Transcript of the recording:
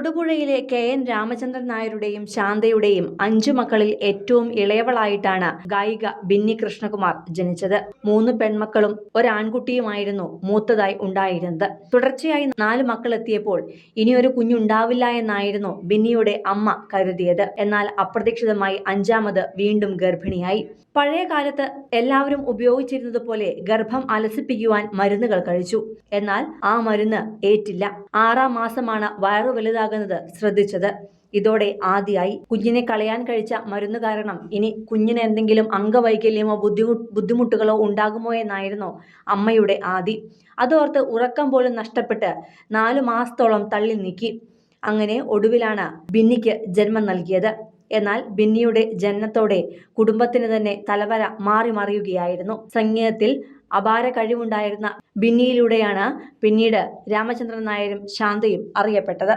തൊടുപുഴയിലെ K N Ramachandran നായരുടെയും ശാന്തയുടെയും അഞ്ചു മക്കളിൽ ഏറ്റവും ഇളയവളായിട്ടാണ് ഗായിക ബിന്നി കൃഷ്ണകുമാർ ജനിച്ചത്. മൂന്ന് പെൺമക്കളും ഒരാൺകുട്ടിയുമായിരുന്നു മൂത്തതായി ഉണ്ടായിരുന്നത്. തുടർച്ചയായി നാല് മക്കൾ എത്തിയപ്പോൾ ഇനിയൊരു കുഞ്ഞുണ്ടാവില്ല എന്നായിരുന്നു ബിന്നിയുടെ അമ്മ കരുതിയത്. എന്നാൽ അപ്രതീക്ഷിതമായി അഞ്ചാമത് വീണ്ടും ഗർഭിണിയായി. പഴയ കാലത്ത് എല്ലാവരും ഉപയോഗിച്ചിരുന്നത് പോലെ ഗർഭം അലസിപ്പിക്കുവാൻ മരുന്നുകൾ കഴിച്ചു. എന്നാൽ ആ മരുന്ന് ഏറ്റില്ല. ആറാം മാസമാണ് വയറു വലുതാകുന്നത് ശ്രദ്ധിച്ചത്. ഇതോടെ ആദ്യമായി കുഞ്ഞിനെ കളയാൻ കഴിച്ച മരുന്ന് കാരണം ഇനി കുഞ്ഞിന് എന്തെങ്കിലും അംഗവൈകല്യമോ ബുദ്ധിമു ബുദ്ധിമുട്ടുകളോ ഉണ്ടാകുമോ എന്നായിരുന്നു അമ്മയുടെ ആദി. അതോർത്ത് ഉറക്കം പോലും നഷ്ടപ്പെട്ട് നാലു മാസത്തോളം തള്ളി നീക്കി. അങ്ങനെ ഒടുവിലാണ് ബിന്നിക്ക് ജന്മം നൽകിയത്. എന്നാൽ ബിന്നിയുടെ ജനനത്തോടെ കുടുംബത്തിന് തന്നെ തലവര മാറി മറിയുകയായിരുന്നു. സംഗീതത്തിൽ അപാര കഴിവുണ്ടായിരുന്ന ബിന്നിയിലൂടെയാണ് പിന്നീട് രാമചന്ദ്രൻ നായരും ശാന്തയും അറിയപ്പെട്ടത്.